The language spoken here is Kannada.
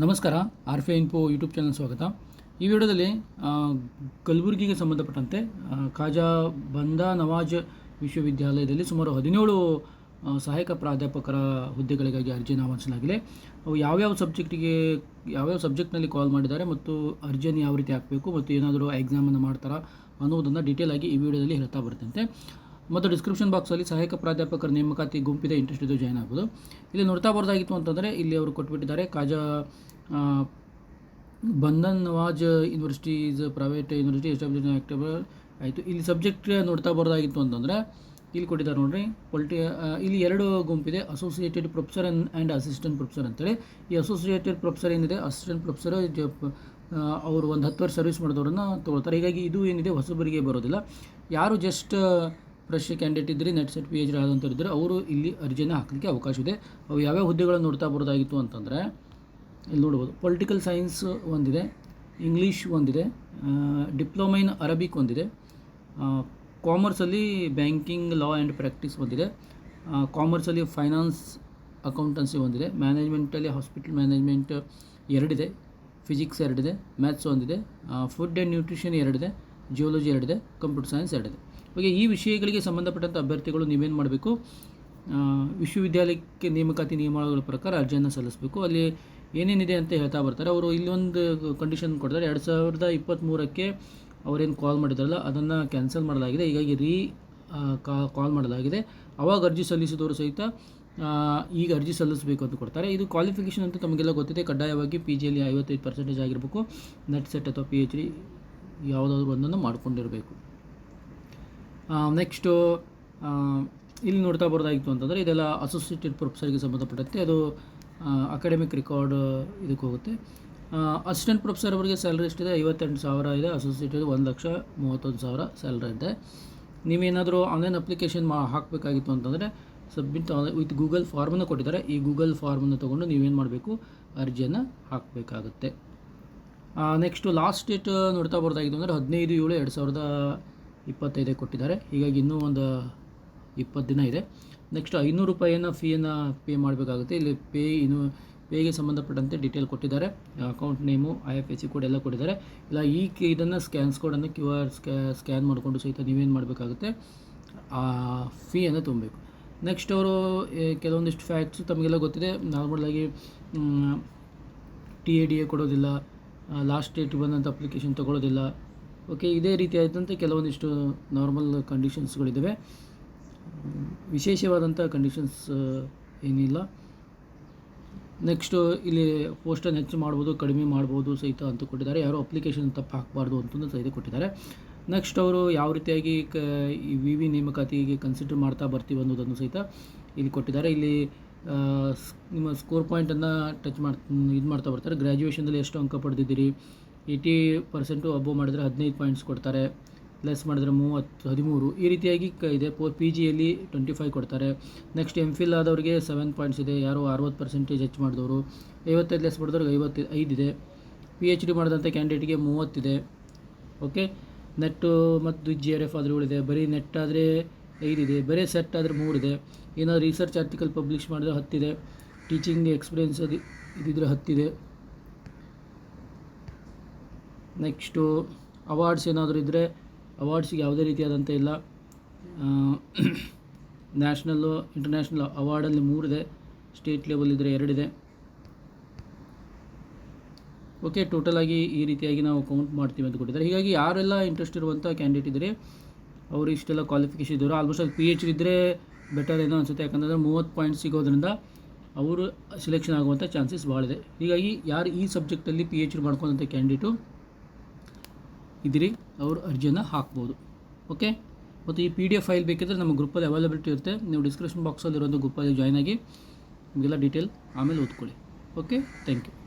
ನಮಸ್ಕಾರ, ಆರ್ಫೆ ಇನ್ಫೋ ಯೂಟ್ಯೂಬ್ ಚಾನಲ್ ಸ್ವಾಗತ. ಈ ವಿಡಿಯೋದಲ್ಲಿ ಕಲಬುರಗಿಗೆ ಸಂಬಂಧಪಟ್ಟಂತೆ ಖಾಜಾ ಬಂದಾ ನವಾಜ್ ವಿಶ್ವವಿದ್ಯಾಲಯದಲ್ಲಿ ಸುಮಾರು ಹದಿನೇಳು ಸಹಾಯಕ ಪ್ರಾಧ್ಯಾಪಕರ ಹುದ್ದೆಗಳಿಗಾಗಿ ಅರ್ಜಿಯನ್ನು ಆಹ್ವಾನಿಸಲಾಗಿದೆ ಅವು ಯಾವ್ಯಾವ ಸಬ್ಜೆಕ್ಟಿಗೆ, ಯಾವ್ಯಾವ ಸಬ್ಜೆಕ್ಟ್ನಲ್ಲಿ ಕಾಲ್ ಮಾಡಿದ್ದಾರೆ ಮತ್ತು ಅರ್ಜಿಯನ್ನು ಯಾವ ರೀತಿ ಹಾಕಬೇಕು ಮತ್ತು ಏನಾದರೂ ಎಕ್ಸಾಮನ್ನು ಮಾಡ್ತಾರಾ ಅನ್ನೋದನ್ನು ಡೀಟೇಲಾಗಿ ಈ ವಿಡಿಯೋದಲ್ಲಿ ಹೇಳ್ತಾ ಬರ್ತಂತೆ ಮತ್ತು ಡಿಸ್ಕ್ರಿಪ್ಷನ್ ಬಾಕ್ಸಲ್ಲಿ ಸಹಾಯಕ ಪ್ರಾಧ್ಯಾಪಕರ ನೇಮಕಾತಿ ಗುಂಪಿದೆ ಇಂಟ್ರೆಸ್ಟ್ ಇದು ಜಾಯ್ನ್ ಆಗ್ಬೋದು. ಇಲ್ಲಿ ನೋಡ್ತಾ ಬರೋದಾಗಿತ್ತು ಅಂತಂದರೆ, ಇಲ್ಲಿ ಅವರು ಕೊಟ್ಬಿಟ್ಟಿದ್ದಾರೆ, Khaja Bandan Nawaz university is private university establish October ಆಯಿತು, ಇಲ್ಲಿ ಸಬ್ಜೆಕ್ಟ್ ನೋಡ್ತಾ ಬರೋದಾಗಿತ್ತು ಅಂತಂದರೆ, ಇಲ್ಲಿ ಕೊಟ್ಟಿದ್ದಾರೆ ನೋಡ್ರಿ ಪೊಲಿಟಿ ಇಲ್ಲಿ ಎರಡು ಗುಂಪಿದೆ associated professor and assistant professor ಅಂತೇಳಿ. ಈ ಅಸೋಸಿಯೇಟೆಡ್ ಪ್ರೊಫೆಸರ್ ಏನಿದೆ ಅಸಿಸ್ಟೆಂಟ್ ಪ್ರೊಫೆಸರ್ ಅವರು ಒಂದು ಹತ್ತು ವರ್ಷ ಸರ್ವಿಸ್ ಮಾಡಿದವ್ರನ್ನ ತೊಗೊಳ್ತಾರೆ. ಹೀಗಾಗಿ ಇದು ಏನಿದೆ, ಹೊಸಬರಿಗೆ ಬರೋದಿಲ್ಲ. ಯಾರು ಜಸ್ಟ್ ಫ್ರೆಶ್ ಕ್ಯಾಂಡಿಡೇಟ್ ಇದ್ದರೆ NET SET P H D ಆದಂಥವ್ರು ಇದ್ದರೆ ಅವರು ಇಲ್ಲಿ ಅರ್ಜಿಯನ್ನು ಹಾಕಲಿಕ್ಕೆ ಅವಕಾಶ ಇದೆ. ಅವು ಯಾವ್ಯಾವ ಹುದ್ದೆಗಳನ್ನು ನೋಡ್ತಾ ಬರೋದಾಗಿತ್ತು ಅಂತಂದರೆ, ಇಲ್ಲಿ ನೋಡ್ಬೋದು. ಪೊಲಿಟಿಕಲ್ ಸೈನ್ಸ್ ಒಂದಿದೆ ಇಂಗ್ಲೀಷ್ ಒಂದಿದೆ ಡಿಪ್ಲೊಮಾ ಇನ್ ಅರಬಿಕ್ ಒಂದಿದೆ ಕಾಮರ್ಸಲ್ಲಿ ಬ್ಯಾಂಕಿಂಗ್ ಲಾ ಆ್ಯಂಡ್ ಪ್ರಾಕ್ಟೀಸ್ ಒಂದಿದೆ ಕಾಮರ್ಸಲ್ಲಿ ಫೈನಾನ್ಸ್ ಅಕೌಂಟನ್ಸಿ ಒಂದಿದೆ ಮ್ಯಾನೇಜ್ಮೆಂಟಲ್ಲಿ ಹಾಸ್ಪಿಟಲ್ ಮ್ಯಾನೇಜ್ಮೆಂಟ್ ಎರಡಿದೆ ಫಿಸಿಕ್ಸ್ ಎರಡಿದೆ ಮ್ಯಾಥ್ಸ್ ಒಂದಿದೆ ಫುಡ್ ಆ್ಯಂಡ್ ನ್ಯೂಟ್ರಿಷನ್ ಎರಡಿದೆ ಜಿಯೋಲಜಿ ಎರಡಿದೆ ಕಂಪ್ಯೂಟರ್ ಸೈನ್ಸ್ ಎರಡಿದೆ. ಹಾಗೆ ಈ ವಿಷಯಗಳಿಗೆ ಸಂಬಂಧಪಟ್ಟಂಥ ಅಭ್ಯರ್ಥಿಗಳು ನೀವೇನು ಮಾಡಬೇಕು? ವಿಶ್ವವಿದ್ಯಾಲಯಕ್ಕೆ ನೇಮಕಾತಿ ನಿಯಮಗಳ ಪ್ರಕಾರ ಅರ್ಜಿಯನ್ನು ಸಲ್ಲಿಸಬೇಕು. ಅಲ್ಲಿ ಏನೇನಿದೆ ಅಂತ ಹೇಳ್ತಾ ಬರ್ತಾರೆ. ಅವರು ಇಲ್ಲೊಂದು ಕಂಡೀಷನ್ ಕೊಡ್ತಾರೆ. ಎರಡು ಸಾವಿರದ ಇಪ್ಪತ್ತ್ಮೂರಕ್ಕೆ ಅವರೇನು ಕಾಲ್ ಮಾಡಿದಾರಲ್ಲ, ಅದನ್ನು ಕ್ಯಾನ್ಸಲ್ ಮಾಡಲಾಗಿದೆ. ಹೀಗಾಗಿ ರೀ ಕಾಲ್ ಮಾಡಲಾಗಿದೆ. ಅವಾಗ ಅರ್ಜಿ ಸಲ್ಲಿಸಿದವರು ಸಹಿತ ಈಗ ಅರ್ಜಿ ಸಲ್ಲಿಸಬೇಕು ಅಂತ ಕೊಡ್ತಾರೆ. ಇದು ಕ್ವಾಲಿಫಿಕೇಷನ್ ಅಂತ ತಮಗೆಲ್ಲ ಗೊತ್ತಿದೆ. ಕಡ್ಡಾಯವಾಗಿ ಪಿ ಜಿಯಲ್ಲಿ ಐವತ್ತೈದು ಪರ್ಸೆಂಟೇಜ್ ಆಗಿರಬೇಕು. ನೆಟ್ ಸೆಟ್ ಅಥವಾ ಪಿ ಎಚ್ ಡಿ ಯಾವುದಾದ್ರೂ ಒಂದನ್ನು ಮಾಡ್ಕೊಂಡಿರಬೇಕು. ನೆಕ್ಸ್ಟು ಇಲ್ಲಿ ನೋಡ್ತಾ ಬರೋದಾಗಿತ್ತು ಅಂತಂದರೆ ಇದೆಲ್ಲ ಅಸೋಸಿಯೇಟೆಡ್ ಪ್ರೊಫೆಸರ್ಗೆ ಸಂಬಂಧಪಟ್ಟಂತೆ ಅದು ಅಕಾಡೆಮಿಕ್ ರೆಕಾರ್ಡ್ ಇದಕ್ಕೆ ಹೋಗುತ್ತೆ. ಅಸಿಸ್ಟೆಂಟ್ ಪ್ರೊಫೆಸರ್ ಅವರಿಗೆ ಸ್ಯಾಲ್ರಿ ಎಷ್ಟಿದೆ? ಐವತ್ತೆಂಟು ಸಾವಿರ ಇದೆ. ಅಸೋಸಿಯೇಟೆಡ್ ಒಂದು ಲಕ್ಷ ಮೂವತ್ತೊಂದು ಸಾವಿರ ಸ್ಯಾಲ್ರಿ ಇದೆ. ನೀವೇನಾದರೂ ಆನ್ಲೈನ್ ಅಪ್ಲಿಕೇಶನ್ ಮಾ, ಹಾಕಬೇಕಾಗಿತ್ತು ಅಂತಂದರೆ ಸಬ್ಮಿಟ್ ವಿತ್ ಗೂಗಲ್ ಫಾರ್ಮನ್ನು ಕೊಟ್ಟಿದ್ದಾರೆ. ಈ ಗೂಗಲ್ ಫಾರ್ಮನ್ನು ತೊಗೊಂಡು ನೀವೇನು ಮಾಡಬೇಕು? ಅರ್ಜಿಯನ್ನು ಹಾಕಬೇಕಾಗುತ್ತೆ. ನೆಕ್ಸ್ಟು ಲಾಸ್ಟ್ ಡೇಟ್ ನೋಡ್ತಾ ಬರೋದಾಗಿತ್ತು ಅಂದರೆ ಹದಿನೈದು ಏಳು ಎರಡು ಸಾವಿರದ ಇಪ್ಪತ್ತೈದು ಕೊಟ್ಟಿದ್ದಾರೆ. ಹೀಗಾಗಿ ಇನ್ನೂ ಒಂದು ಇಪ್ಪತ್ತು ದಿನ ಇದೆ. ನೆಕ್ಸ್ಟ್ ಐನೂರು ರೂಪಾಯಿಯನ್ನು ಫೀಯನ್ನು ಪೇ ಮಾಡಬೇಕಾಗುತ್ತೆ. ಇಲ್ಲಿ ಪೇ ಇನ್ನು ಪೇಗೆ ಸಂಬಂಧಪಟ್ಟಂತೆ ಡೀಟೇಲ್ ಕೊಟ್ಟಿದ್ದಾರೆ. Account name I F S C code ಎಲ್ಲ ಕೊಟ್ಟಿದ್ದಾರೆ. ಇಲ್ಲ, ಈ ಕೆ, ಇದನ್ನು ಸ್ಕ್ಯಾನ್ಸ್ ಕೋಡನ್ನು ಕ್ಯೂ ಆರ್ ಸ್ಕ್ಯಾ ಸ್ಕ್ಯಾನ್ ಮಾಡಿಕೊಂಡು ಸಹಿತ ನೀವೇನು ಮಾಡಬೇಕಾಗುತ್ತೆ? ಆ ಫೀಯನ್ನು ತುಂಬಬೇಕು ನೆಕ್ಸ್ಟ್ ಅವರು ಕೆಲವೊಂದಿಷ್ಟು ಫ್ಯಾಕ್ಟ್ಸ್ ತಮಗೆಲ್ಲ ಗೊತ್ತಿದೆ. ನಾರ್ಮಲಾಗಿ ಟಿ ಎ ಡಿ ಎ ಕೊಡೋದಿಲ್ಲ. ಲಾಸ್ಟ್ ಡೇಟ್ ಬಂದಂಥ ಅಪ್ಲಿಕೇಶನ್ ತೊಗೊಳೋದಿಲ್ಲ. ಓಕೆ, ಇದೇ ರೀತಿಯಾದಂಥ ಕೆಲವೊಂದಿಷ್ಟು ನಾರ್ಮಲ್ ಕಂಡೀಷನ್ಸ್ಗಳಿದ್ದಾವೆ ವಿಶೇಷವಾದಂಥ ಕಂಡೀಷನ್ಸ್ ಏನಿಲ್ಲ. ನೆಕ್ಸ್ಟು ಇಲ್ಲಿ ಪೋಸ್ಟನ್ನು ಹೆಚ್ಚು ಮಾಡ್ಬೋದು, ಕಡಿಮೆ ಮಾಡ್ಬೋದು ಸಹಿತ ಅಂತ ಕೊಟ್ಟಿದ್ದಾರೆ ಯಾರೋ ಅಪ್ಲಿಕೇಶನ್ ತಪ್ಪು ಹಾಕಬಾರ್ದು ಅಂತಂದು ಸಹಿತ ಕೊಟ್ಟಿದ್ದಾರೆ. ನೆಕ್ಸ್ಟ್ ಅವರು ಯಾವ ರೀತಿಯಾಗಿ ಕ, ಈ ವಿ ವಿ ನೇಮಕಾತಿಗೆ ಕನ್ಸಿಡರ್ ಮಾಡ್ತಾ ಬರ್ತೀವಿ ಅನ್ನೋದನ್ನು ಸಹಿತ ಇಲ್ಲಿ ಕೊಟ್ಟಿದ್ದಾರೆ. ಇಲ್ಲಿ ನಿಮ್ಮ ಸ್ಕೋರ್ ಪಾಯಿಂಟನ್ನು ಟಚ್ ಮಾಡ್, ಇದು ಮಾಡ್ತಾ ಬರ್ತಾರೆ. ಗ್ರ್ಯಾಜುಯೇಷನಲ್ಲಿ ಎಷ್ಟು ಅಂಕ ಪಡೆದಿದ್ದೀರಿ. ಏಯ್ಟಿ ಪರ್ಸೆಂಟು ಅಬೋವ್ ಮಾಡಿದ್ರೆ ಹದಿನೈದು ಪಾಯಿಂಟ್ಸ್ ಕೊಡ್ತಾರೆ. ಲೆಸ್ ಮಾಡಿದ್ರೆ ಮೂವತ್ತು, ಹದಿಮೂರು. ಈ ರೀತಿಯಾಗಿ ಕ ಇದೆ. ಪೋ ಪಿ ಜಿಯಲ್ಲಿ ಟ್ವೆಂಟಿ ಫೈವ್ ಕೊಡ್ತಾರೆ. ನೆಕ್ಸ್ಟ್ ಎಂ ಫಿಲ್ ಆದವ್ರಿಗೆ ಸೆವೆನ್ ಪಾಯಿಂಟ್ಸ್ ಇದೆ. ಯಾರೋ ಅರವತ್ತು ಪರ್ಸೆಂಟೇಜ್ ಹೆಚ್ಚು ಮಾಡಿದವರು. ಐವತ್ತೈದು ಲೆಸ್ ಮಾಡಿದವ್ರಿಗೆ ಐವತ್ತು ಇದೆ. ಪಿ ಎಚ್ ಡಿ ಮಾಡಿದಂಥ ಕ್ಯಾಂಡಿಡೇಟ್ಗೆ ಮೂವತ್ತಿದೆ ಓಕೆ ನೆಟ್ಟು ಮತ್ತು ಜಿ ಆರ್ ಎಫ್ ಆದರೂ ಬರೀ ನೆಟ್ ಆದರೆ ಐದಿದೆ ಬರೀ ಸೆಟ್ ಆದರೆ ಮೂರಿದೆ ಏನಾದರೂ ರಿಸರ್ಚ್ ಆರ್ಟಿಕಲ್ ಪಬ್ಲಿಷ್ ಮಾಡಿದ್ರೆ ಹತ್ತಿದೆ ಟೀಚಿಂಗ್ ಎಕ್ಸ್ಪೀರಿಯನ್ಸ್ ಅದು ಇದಿದ್ರೆ ಹತ್ತಿದೆ ನೆಕ್ಸ್ಟು ಅವಾರ್ಡ್ಸ್ ಏನಾದರೂ ಇದ್ದರೆ ಅವಾರ್ಡ್ಸಿಗೆ ಯಾವುದೇ ರೀತಿಯಾದಂಥ ಇಲ್ಲ. ನ್ಯಾಷನಲ್ಲು, ಇಂಟರ್ನ್ಯಾಷನಲ್ ಅವಾರ್ಡಲ್ಲಿ ಮೂರಿದೆ. ಸ್ಟೇಟ್ ಲೆವೆಲ್ ಇದ್ದರೆ ಎರಡಿದೆ. ಓಕೆ, ಟೋಟಲ್ ಆಗಿ ಈ ರೀತಿಯಾಗಿ ನಾವು ಕೌಂಟ್ ಮಾಡ್ತೀವಿ ಅಂತ ಕೊಟ್ಟಿದ್ದಾರೆ. ಹೀಗಾಗಿ ಯಾರೆಲ್ಲ ಇಂಟ್ರೆಸ್ಟ್ ಇರುವಂಥ ಕ್ಯಾಂಡಿಡೇಟ್ ಇದ್ದರೆ ಅವರು ಇಷ್ಟೆಲ್ಲ ಕ್ವಾಲಿಫಿಕೇಷನ್ ಇದ್ದರು ಆಲ್ಮೋಸ್ಟ್ ಅಲ್ಲಿ ಪಿ ಎಚ್ ಇದ್ದರೆ ಬೆಟರ್ ಏನೋ ಅನಿಸುತ್ತೆ. ಯಾಕಂದರೆ ಮೂವತ್ತು ಪಾಯಿಂಟ್ ಸಿಗೋದ್ರಿಂದ ಅವರು ಸೆಲೆಕ್ಷನ್ ಆಗುವಂಥ ಚಾನ್ಸಸ್ ಭಾಳ ಇದೆ ಹೀಗಾಗಿ ಯಾರು ಈ ಸಬ್ಜೆಕ್ಟಲ್ಲಿ ಪಿ ಎಚ್ ಡಿ ಮಾಡ್ಕೊಂಡಂಥ ಕ್ಯಾಂಡಿಡೇಟು ಇದ್ದೀರಿ ಅವರು ಅರ್ಜಿಯನ್ನು ಹಾಕ್ಬೋದು. ಓಕೆ ಮತ್ತು ಈ ಪಿ ಡಿ ಎಫ್ ಫೈಲ್ ಬೇಕಿದ್ರೆ ನಮ್ಮ ಗ್ರೂಪಲ್ಲಿ ಅವೈಲಬಿಲಿಟಿ ಇರುತ್ತೆ. ನೀವು ಡಿಸ್ಕ್ರಿಪ್ಷನ್ ಬಾಕ್ಸಲ್ಲಿ ಇರೋದು ಗ್ರೂಪಲ್ಲಿ ಜಾಯ್ನ್ ಆಗಿ, ನಿಮಗೆಲ್ಲ ಡೀಟೇಲ್ ಆಮೇಲೆ ಓದ್ಕೊಳ್ಳಿ. Okay thank you